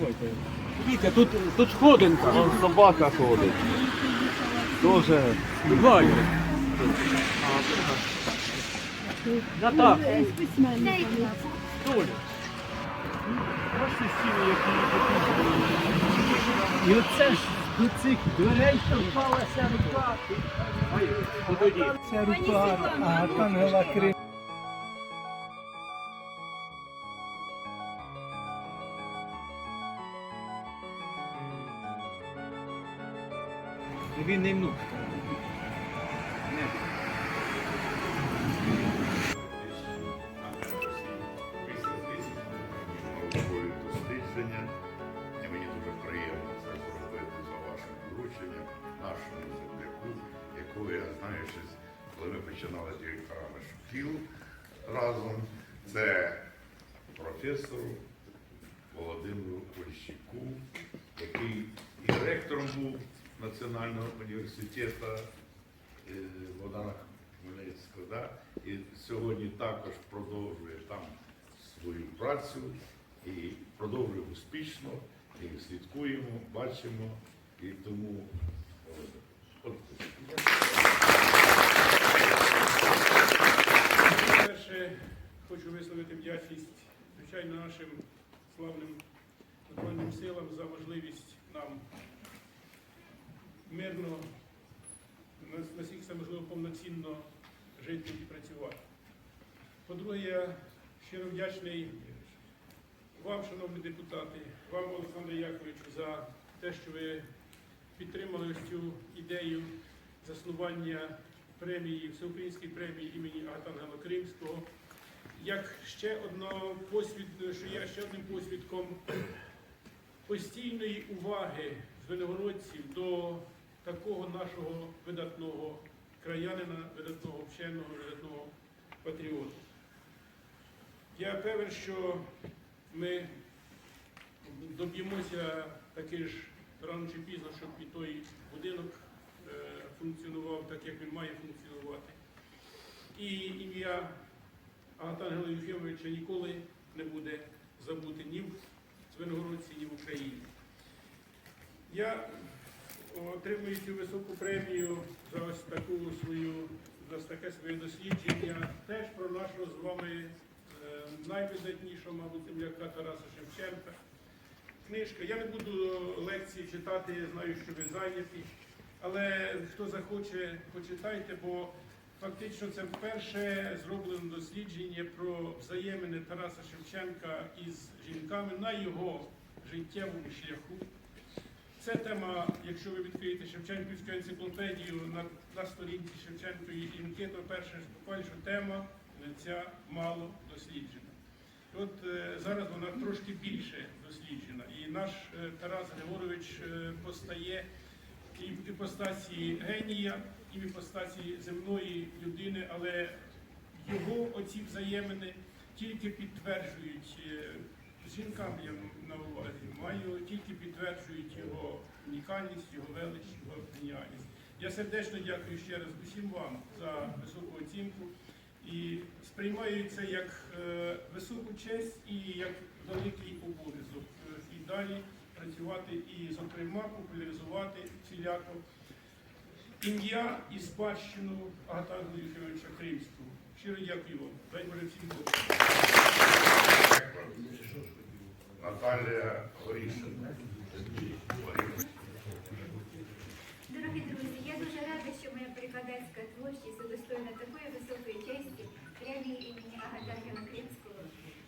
Давайте. Вітя, тут, тут сходинка. Вон собака ходить. Тоже. Валя. Натаха. Доля. Ось стіни, які І оце ж до цих дверей торкалася рука. Подойди. Ця рука Архангела Крим. Він не внук. дослідження. І мені дуже приємно це зробити за вашим дорученням нашому земляку, якого я знаю, що коли ми починали директорами шкіл разом, це професору Володимиру Ольщику, який і ректором був Національного університету е, Богдана Хмельницького, да? і сьогодні також продовжує там свою працю і продовжує успішно, і слідкуємо, бачимо, і тому от, Перше, хочу висловити вдячність, звичайно, нашим славним Збройним силам за можливість нам мирно, нас- наскільки можливо повноцінно жити і працювати. По-друге, я щиро вдячний вам, шановні депутати, вам, Олександре Яковичу, за те, що ви підтримали ось цю ідею заснування премії, всеукраїнської премії імені Агатангела Кримського. Як ще одно посвід, що є ще одним посвідком постійної уваги звенигородців до такого нашого видатного краянина, видатного вченого, видатного патріота. Я певен, що ми доб'ємося таки ж рано чи пізно, щоб і той будинок е, функціонував так, як він має функціонувати. І ім'я Агатангела Єфімовича ніколи не буде забути ні в Звенигородці, ні в Україні. Я отримую цю високу премію за ось таку свою, за таке своє дослідження, теж про нашого з вами е, найвидатнішого, мабуть, земляка Тараса Шевченка. Книжка. Я не буду лекції читати, я знаю, що ви зайняті. Але хто захоче, почитайте, бо фактично це вперше зроблено дослідження про взаємини Тараса Шевченка із жінками на його життєвому шляху. Це тема, якщо ви відкриєте Шевченківську енциклопедію на, на сторінці Шевченкової інки, то перше буквально, що тема ця мало досліджена. От е, зараз вона трошки більше досліджена. І наш е, Тарас Григорович е, постає і в іпостасі генія, і в іпостасі земної людини, але його оці взаємини тільки підтверджують е, з жінками я на увазі маю, тільки підтверджують його унікальність, його велич, його геніальність. Я сердечно дякую ще раз усім вам за високу оцінку і сприймаю це як е, високу честь і як великий обов'язок е, і далі працювати і, зокрема, популяризувати всіляко ім'я і спадщину Агатангела Юхимовича Кримського. Щиро дякую вам. Дай Боже всім Богу. Наталія Горішина. Дорогі друзі, я дуже рада, що моя перекладацька творчість удостоєна такої високої честі премії імені Агата Кримського,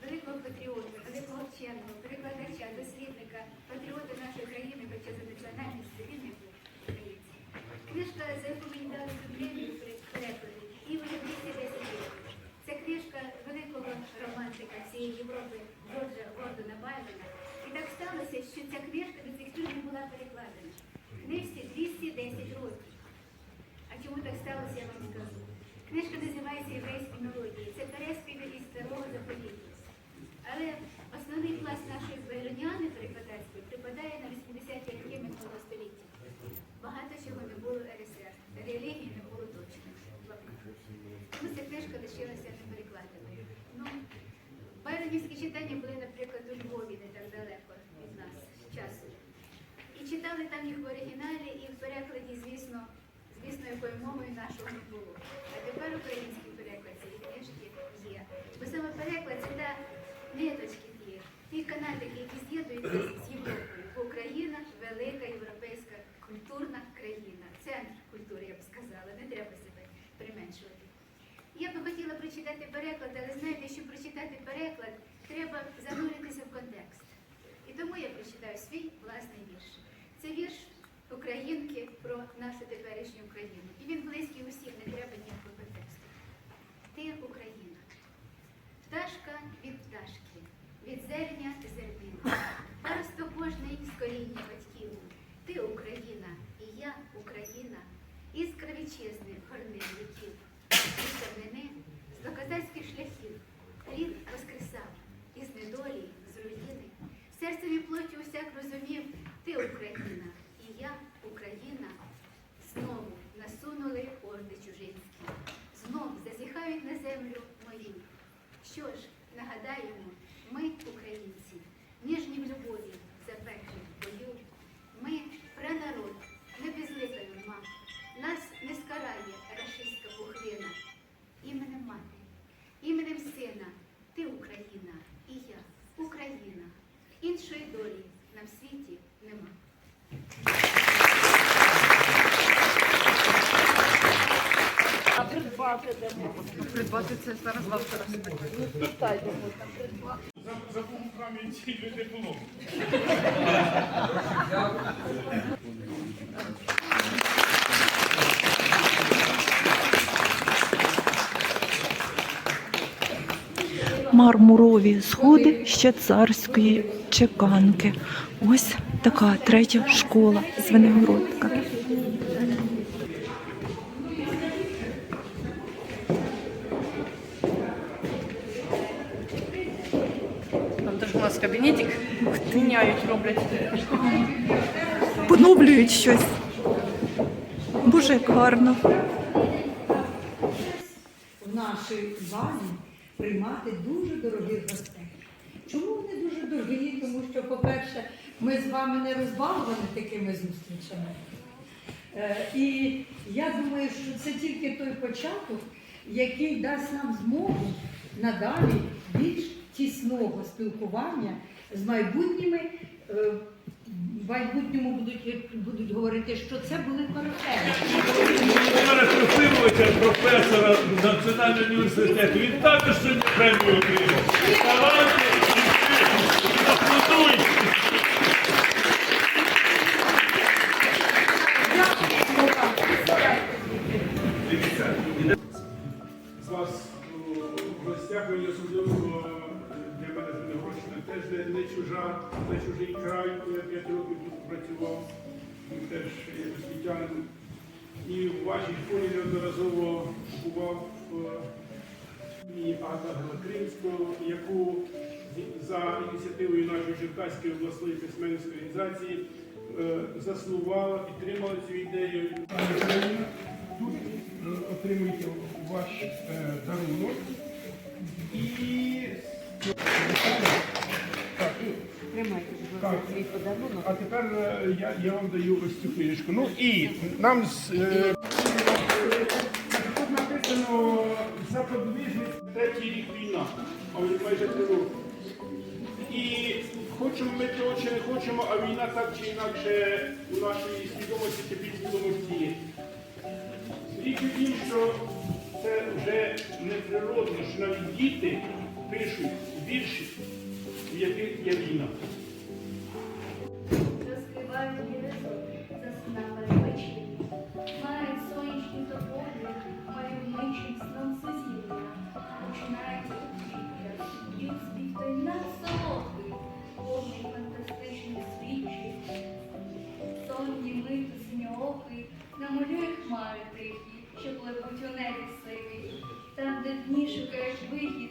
великого патріота, великого вченого, перекладача, дослідника, патріота нашої країни, хоча за національністю він не був українцем. Книжка, за яку мені дали цю премію при перекладі, і вже 210 років. Це книжка великого романтика всієї Європи Джорджа Гордона І так сталося, що ця книжка до цих пір не була перекладена. Книжці 210 років. А чому так сталося, я вам скажу. Книжка називається Єврейські мелодії. Це переспіви із старого заповіту. Але основний пласт нашої береняни перекладацької припадає на 80-ті роки минулого століття. Багато чого не було РСР. Релігії не було точно. Тому ця книжка лишилася неперекладеною. Ну, Байронівські читання були, наприклад, у Львові, не так далеко від нас. читали там їх в оригіналі і в перекладі, звісно, звісно, якою мовою нашого не було. А тепер український переклад цієї книжки є. Бо саме переклад це та ниточки ті, ті канатики, які з'єднуються з Європою. Бо Україна велика європейська культурна країна. Центр культури, я б сказала, не треба себе применшувати. Я би хотіла прочитати переклад, але знаєте, щоб прочитати переклад, треба зануритися в контекст. І тому я прочитаю свій власний вірш. Це вірш українки про нашу теперішню Україну. І він близький усім, не треба ніякого контексту. Ти Україна. Пташка від пташки, від зерня зернина. Просто кожний з коріння батьків. Ти Україна, Придбати це зараз вам Забув в храмі ці диплом. мармурові сходи ще царської чеканки. Ось така третя школа Звенигородка. Там теж у нас кабінетик. Міняють, роблять. Поновлюють щось. Боже, як гарно. в нашій залі приймати дуже дорогих гостей. Чому вони дуже дорогі? Тому що, по-перше, ми з вами не розбаловані такими зустрічами. Е, І я думаю, що це тільки той початок, який дасть нам змогу надалі більш тісного спілкування з майбутніми. В майбутньому будуть, будуть говорити, що це були корифеї. Професора Національного університету. Він також премію отримав. Теж є освітянин. І в вашій школі неодноразово бував е, і Агата Кримського, яку за ініціативою нашої Черкаської обласної письменницької організації е, заснувала, підтримала цю ідею. Тут е, отримуєте ваш дарунок. І так. А тепер е, я, я вам даю ось цю книжку. Ну і нам з, е, тут написано запобіжник третій рік війна, а вже майже три роки. І хочемо ми того чи не хочемо, а війна так чи інакше у нашій свідомості чи підсвідомості є. Річ у тім, що це вже неприродно, що навіть діти пишуть вірші, в яких є війна. Вечері. Мають сонячні тополі, мальовничим сном сусідня. Починається життя, їх спів той надсолодкий, повний фантастичних. Сонні мити синьооки, намалює хмари тихі, що пливуть у небі сиві. Там, де дні шукаєш вихід,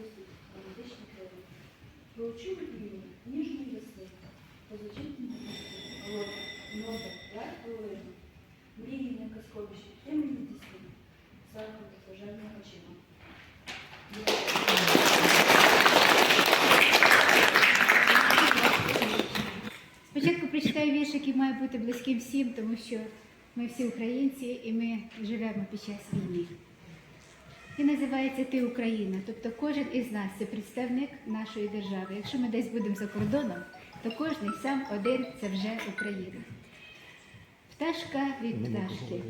в серці ростуть романтичні криви. Проучу вітрину, ніжну весни, на голова, ноги, лайк половину. Мрії не казковіші, ти мені тісні, заходи служебними очима. Спочатку прочитаю вірш, який має бути близьким всім, тому що ми всі українці і ми живемо під час війни. І називається Ти Україна. Тобто кожен із нас це представник нашої держави. Якщо ми десь будемо за кордоном, то кожен сам один це вже Україна. Пташка від пташки,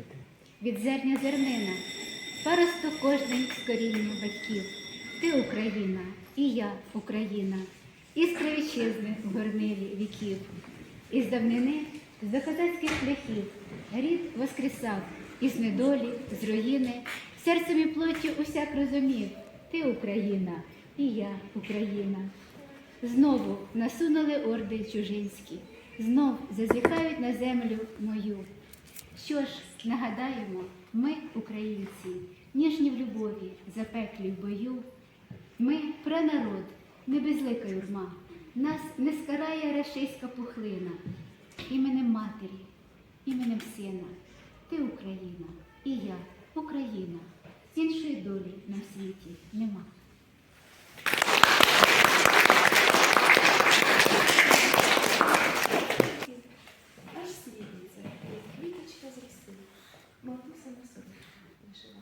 від зерня зернина, паросток кожний з коріння батьків. Ти Україна, і я Україна, іскра вітчизни в горнилі віків. Із давнини, з козацьких шляхів, рід воскресав, із недолі, з руїни, серцем і плоттю усяк розумів. Ти Україна, і я Україна. Знову насунули орди чужинські, знов зазіхають на землю мою. Що ж, нагадаємо, ми, українці, ніжні в любові, запеклі в бою. Ми пренарод, не безлика юрма, нас не скарає рашиська пухлина. Іменем матері, іменем сина, ти Україна, і я Україна. Іншої долі на світі нема. Аж світиться, як квіточка з роси, матуся на собі вишила.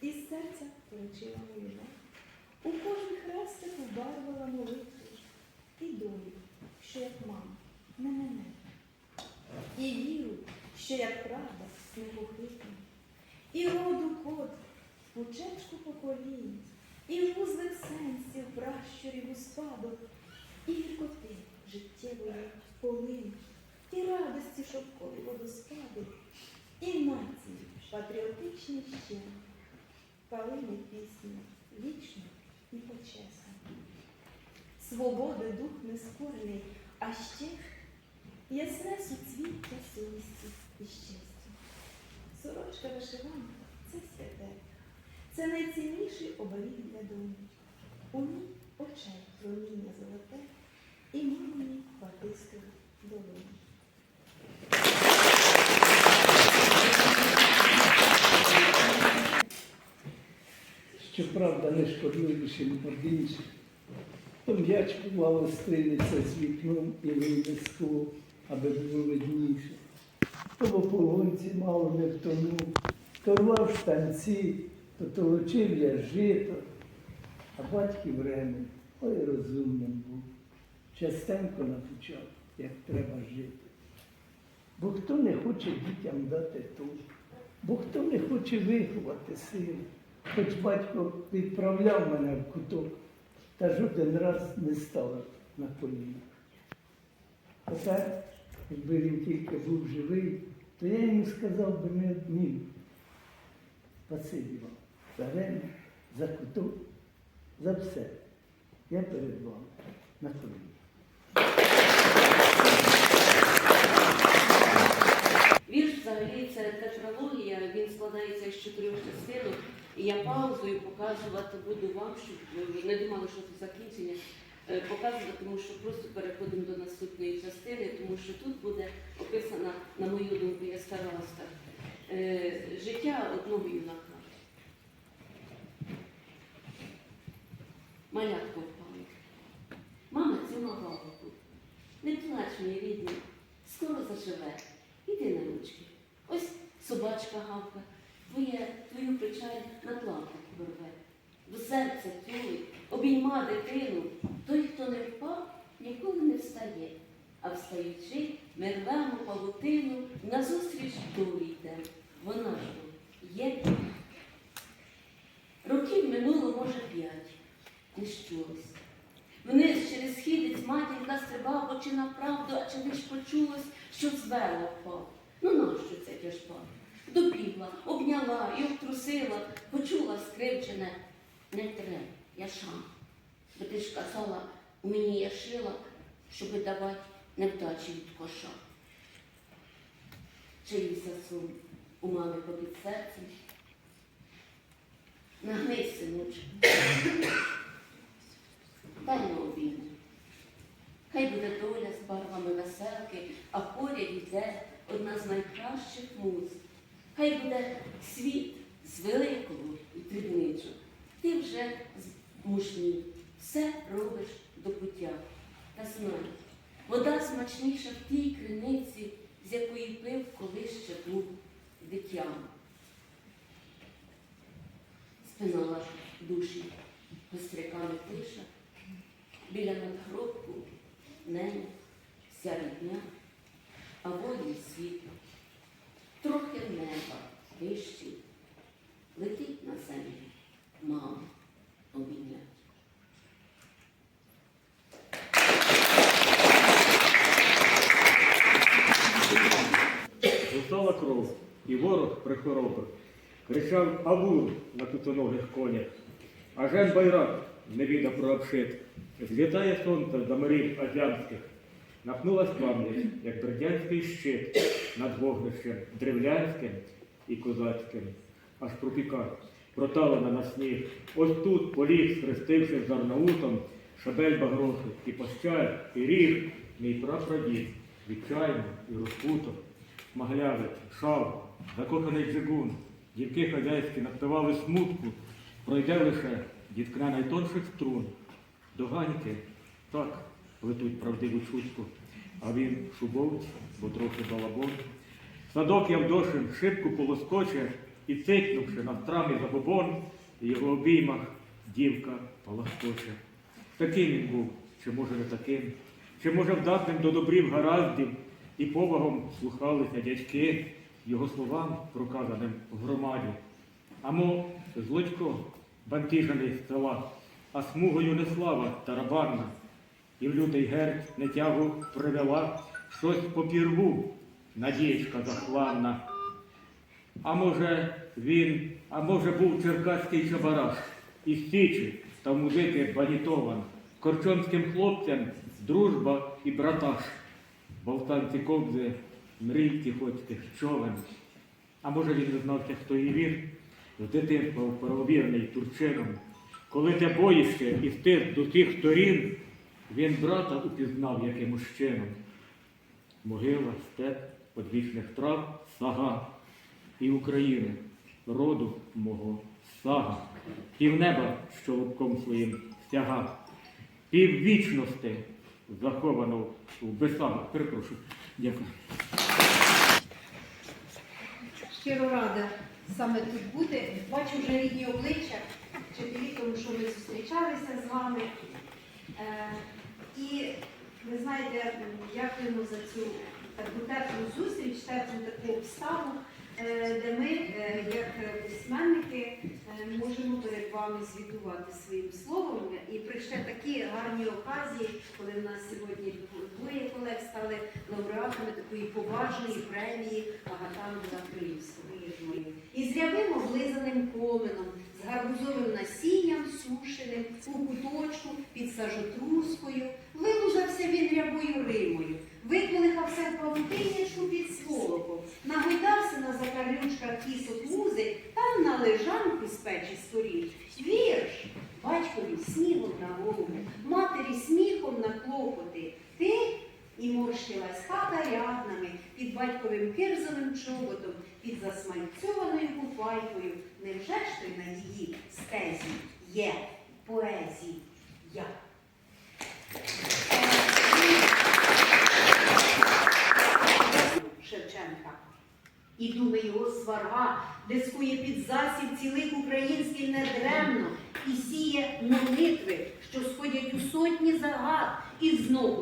Із серця полечила милина, у кожен хрестик вбарвала молитву і долю, що як мама, не мене. І віру, що як правда непохитна, і роду код, пучечку поколінь, і вузлик сенсів, пращурів у спадок, і гіркоти життєвої полині, і радості шовкові водоспади, і нації патріотичні ще, калини пісні вічно і почесна. Свободи дух нескорений, а ще ясне суцвіття совісті і щастя. Сорочка вишиванка це святе, це найцінніший оберіг для доmu. У ній очей проміння золоте і мамині батистові долоні. Щоправда, не шкодливішим од інших. То м'яч бувало стрілиться з вікном і вийде з аби було видніше. То в ополонці мало не втонув, то рвав штанці, то толочив я жито, а батьків ремень, ой розумним був. Частенько навчав, як треба жити. Бо хто не хоче дітям дати тур, бо хто не хоче виховати сина, хоч батько відправляв мене в куток, та жоден раз не став на коліна. А якби він тільки був живий, то я йому сказав би не однім. Спасибі вам за время, за куток, за все. Я перед вами на коліні. Вірш взагалі це тетралогія, він складається з чотирьох частинок. І я паузою показувати буду вам, щоб ви не думали, що це закінчення. е, Показувати, тому що просто переходимо до наступної частини, тому що тут буде описана, на мою думку, я старалася, е, життя одного юнака. Малятко впало. Мама цілувала тут. Не плач, мій рідний, скоро заживе. Іди на ручки. Ось собачка гавка, твоє, твою печаль на плавник порве. До серця тюлить, обійма дитину. Той, хто не впав, ніколи не встає. А встаючи, ми рвемо павутину, назустріч долі йде. Вона ж є. Років минуло, може, п'ять. Не щулось. Вниз через східець матінка стрибав, бо чи на правду, а чи лиш почулось, що з верла впав. Ну нащо це тяжба? Добігла, обняла і обтрусила, почула скривчене. Не тре, я шам. Бо ти ж казала, у мені я шила, щоби давати невдачі від коша. Чиївся сум у мами попід серцем. Нагнись, синочок. Дай на обійму. Хай буде доля з барвами веселки, а поряд йде одна з найкращих муз. Хай буде світ з великого і дрібничок. Ти вже мужній, все робиш до пуття. Та знай, вода смачніша в тій криниці, з якої пив колись ще був дитям. Спинала душі Кричав Авур на п'ятиногих конях, а Жен Байрак не віда про обшит. Злітає сонце до морів азіатських. Напнулась пам'ять, як бердянський щит над вогнищем древлянським і козацьким. Аж пропіка, проталена на сніг. Ось тут поліг, схрестивши з Арнаутом, шабель багрохи, і пощаль, і ріг, мій прапрадід, відчайно і розпуто. Смаглявець, шав, закоханий джигун, дівки хазяйські напивали смутку, пройде лише діткне найтонших струн. До ганьки так плетуть правдиву чутку, а він шубовець, бо трохи балабон. Садок Явдошин шибку полоскоче і цикнувши на страмі забобон, і його обіймах дівка полоскоче. Таким він був, чи може не таким, чи може вдатним до добрів гараздів, і повагом слухалися дядьки його словам, проказаним в громаді. А мов злодько, бантижений з села, а смугою не слава тарабанна, і в лютий герть нетягу привела щось попірву, надієчка захланна. А може він, а може був черкаський чабараш, із Січі та музики банітован, корчонським хлопцям дружба і браташ, болтанці кобзи, мрійці хоцьких човен. А може він не знався, хто і він, з дитинства правовірний турчином. Коли те боїще і стид до тих сторін, він брата упізнав якимось чином. Могила, степ, одвічних трав, сага і України, роду мого сага, півнеба, що лубком своїм стяга, піввічності заховано в бесагах. Перепрошую. Дякую. Щиро рада саме тут бути. Бачу вже рідні обличчя вчителі, тому що ми зустрічалися з вами. Е, і ви знаєте, дякуємо за цю таку теплу зустріч, теплу таку обставу, е, де ми, е, як письменники, можемо вами звітувати своїм словом. І при ще такі гарні оказії, коли в нас сьогодні двоє колег стали лауреатами такої поважної премії Агатангела Кримського. І з рябим облизаним коменом, з гарбузовим насінням сушеним, у куточку під сажотрускою, вилужався він рябою римою, виколихався в павутинячку під сволоком, нагойдався на закарлючках кісок музи, там на лежанку з печі скорів. Вірш, батькові снігом на голову, матері сміхом на клопоти. Ти і морщилась хата ряднами під батьковим кирзовим чоботом, під засмальцьованою купайкою. Невже ж той на її стезі є поезії? Я. Шевченка. І думи його сварга, дискує під засіб цілих український недремно і сіє молитви, що сходять у сотні загад, і знов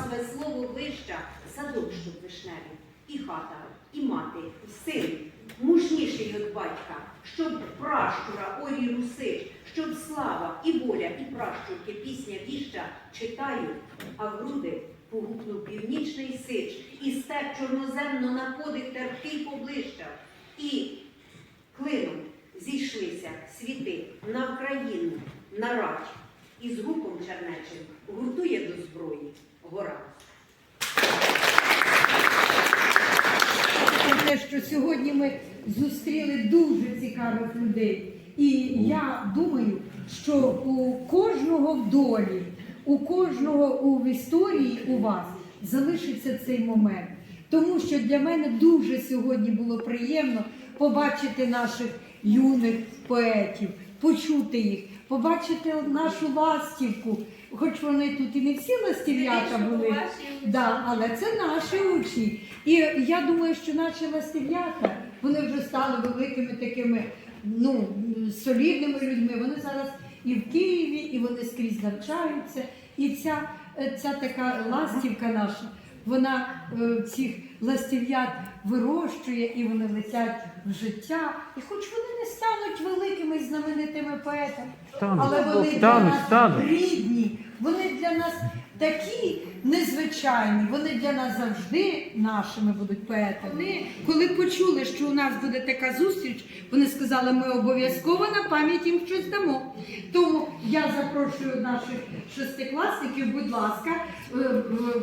хвостами слово вища, садок щоб вишневий, і хата, і мати, і син, мужніший від батька, щоб пращура орі русич, щоб слава і воля, і пращурки пісня віща читають, а в груди погукнув північний сич, і степ чорноземно на подих терпкий поближчав. І клином зійшлися світи на Вкраїну, на рать, і з гуком чернечим гуртує до зброї гора. Те, що сьогодні ми зустріли дуже цікавих людей. І я думаю, що у кожного в долі, у кожного у історії у вас залишиться цей момент. Тому що для мене дуже сьогодні було приємно побачити наших юних поетів, почути їх, побачити нашу ластівку. Хоч вони тут і не всі ластів'ята були, да, але це наші учні. І я думаю, що наші ластів'ята, вони вже стали великими такими ну, солідними людьми. Вони зараз і в Києві, і вони скрізь навчаються. І ця, е, ця така ластівка наша, вона е, цих ластів'ят вирощує і вони летять в життя. І хоч вони не стануть великими знаменитими поетами, але вони для нас рідні, вони для нас такі незвичайні, вони для нас завжди нашими будуть поетами. Вони, коли почули, що у нас буде така зустріч, вони сказали, ми обов'язково на пам'ять їм щось дамо. Тому я запрошую наших шестикласників, будь ласка, е,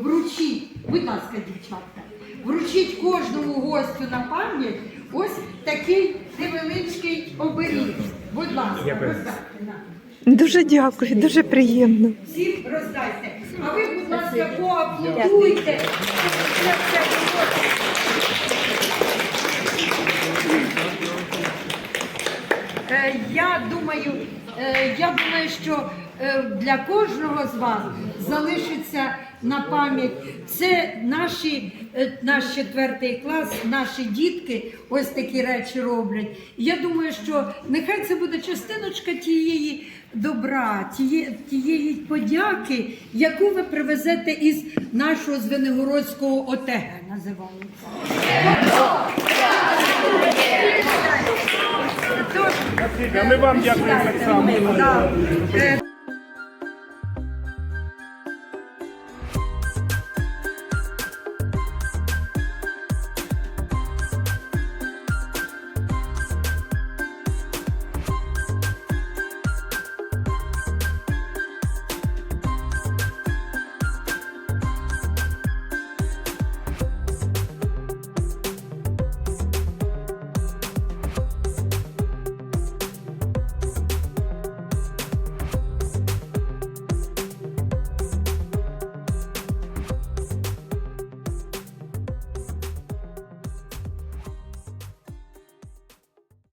вручіть, будь ласка, дівчатка, вручіть кожному гостю на пам'ять ось такий невеличкий оберіг. Будь ласка, роздайте нам. Дуже дякую, дуже приємно. Всім роздайте. А ви, будь ласка, поаплодуйте. Було. Е, Я думаю, е, я думаю, що е, для кожного з вас залишиться на пам'ять. Це наші, е, наш четвертий клас, наші дітки ось такі речі роблять. Я думаю, що нехай це буде частиночка тієї добра, тієї, тієї подяки, яку ви привезете із нашого Звенигородського ОТГ, називається. Тож, А ми вам дякуємо так само. е,